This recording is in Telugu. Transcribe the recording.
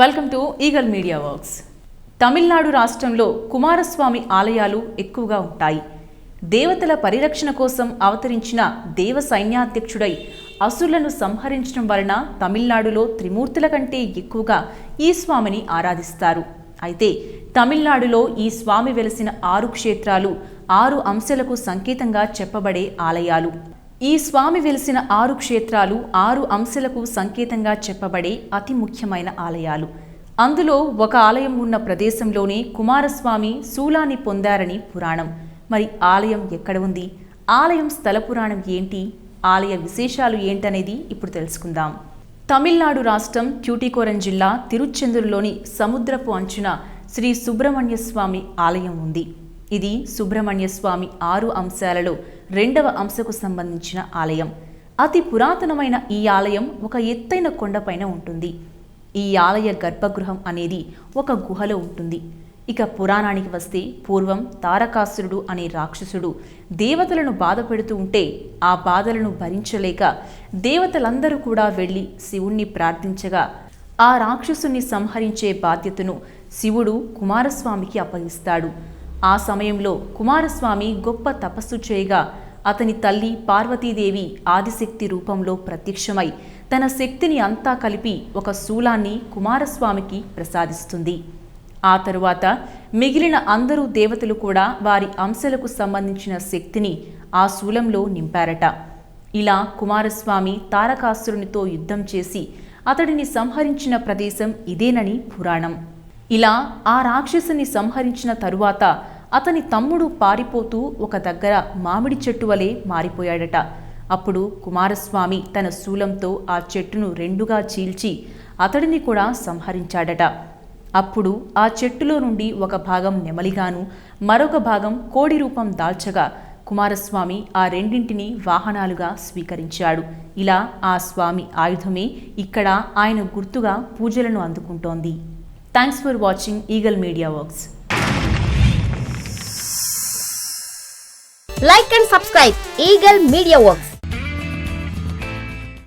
Welcome to eagle media works Tamil Nadu రాష్ట్రంలో కుమారస్వామి ఆలయాలు ఎక్కువగా ఉంటాయి. దేవతల పరిరక్షణ కోసం అవతరించిన దేవ సైన్యాధ్యక్షుడై అసురులను సంహరించడం వలన తమిళనాడులో త్రిమూర్తుల కంటే ఎక్కువగా ఈ స్వామిని ఆరాధిస్తారు. అయితే తమిళనాడులో ఈ స్వామి వెలసిన ఆరు క్షేత్రాలు ఆరు అంశాలకు సంకేతంగా చెప్పబడే ఆలయాలు. ఈ స్వామి వెలిసిన ఆరు క్షేత్రాలు ఆరు అంశాలకు సంకేతంగా చెప్పబడే అతి ముఖ్యమైన ఆలయాలు. అందులో ఒక ఆలయం ఉన్న ప్రదేశంలోనే కుమారస్వామి శూలాన్ని పొందారని పురాణం. మరి ఆలయం ఎక్కడ ఉంది? ఆలయం స్థల పురాణం ఏంటి? ఆలయ విశేషాలు ఏంటనేది ఇప్పుడు తెలుసుకుందాం. తమిళనాడు రాష్ట్రం ట్యూటికోరన్ జిల్లా తిరుచెందూరులోని సముద్రపు అంచున శ్రీ సుబ్రహ్మణ్య స్వామి ఆలయం ఉంది. ఇది సుబ్రహ్మణ్య స్వామి ఆరు అంశాలలో రెండవ అంశకు సంబంధించిన ఆలయం. అతి పురాతనమైన ఈ ఆలయం ఒక ఎత్తైన కొండపైన ఉంటుంది. ఈ ఆలయ గర్భగృహం అనేది ఒక గుహలో ఉంటుంది. ఇక పురాణానికి వస్తే పూర్వం తారకాసురుడు అనే రాక్షసుడు దేవతలను బాధ పెడుతూ ఉంటే ఆ బాధలను భరించలేక దేవతలందరూ కూడా వెళ్ళి శివుణ్ణి ప్రార్థించగా ఆ రాక్షసుని సంహరించే బాధ్యతను శివుడు కుమారస్వామికి అప్పగిస్తాడు. ఆ సమయంలో కుమారస్వామి గొప్ప తపస్సు చేయగా అతని తల్లి పార్వతీదేవి ఆదిశక్తి రూపంలో ప్రత్యక్షమై తన శక్తిని అంతా కలిపి ఒక శూలాన్ని కుమారస్వామికి ప్రసాదిస్తుంది. ఆ తరువాత మిగిలిన అందరూ దేవతలు కూడా వారి అంశలకు సంబంధించిన శక్తిని ఆ శూలంలో నింపారట. ఇలా కుమారస్వామి తారకాసురునితో యుద్ధం చేసి అతడిని సంహరించిన ప్రదేశం ఇదేనని పురాణం. ఇలా ఆ రాక్షసుని సంహరించిన తరువాత అతని తమ్ముడు పారిపోతూ ఒక దగ్గర మామిడి చెట్టు వలె మారిపోయాడట. అప్పుడు కుమారస్వామి తన శూలంతో ఆ చెట్టును రెండుగా చీల్చి అతడిని కూడా సంహరించాడట. అప్పుడు ఆ చెట్టులో నుండి ఒక భాగం నెమలిగాను మరొక భాగం కోడి రూపం దాల్చగా కుమారస్వామి ఆ రెండింటిని వాహనాలుగా స్వీకరించాడు. ఇలా ఆ స్వామి ఆయుధమే ఇక్కడ ఆయన గుర్తుగా పూజలను అందుకుంటోంది. Thanks for watching Eagle Media Works. Like and subscribe Eagle Media Works.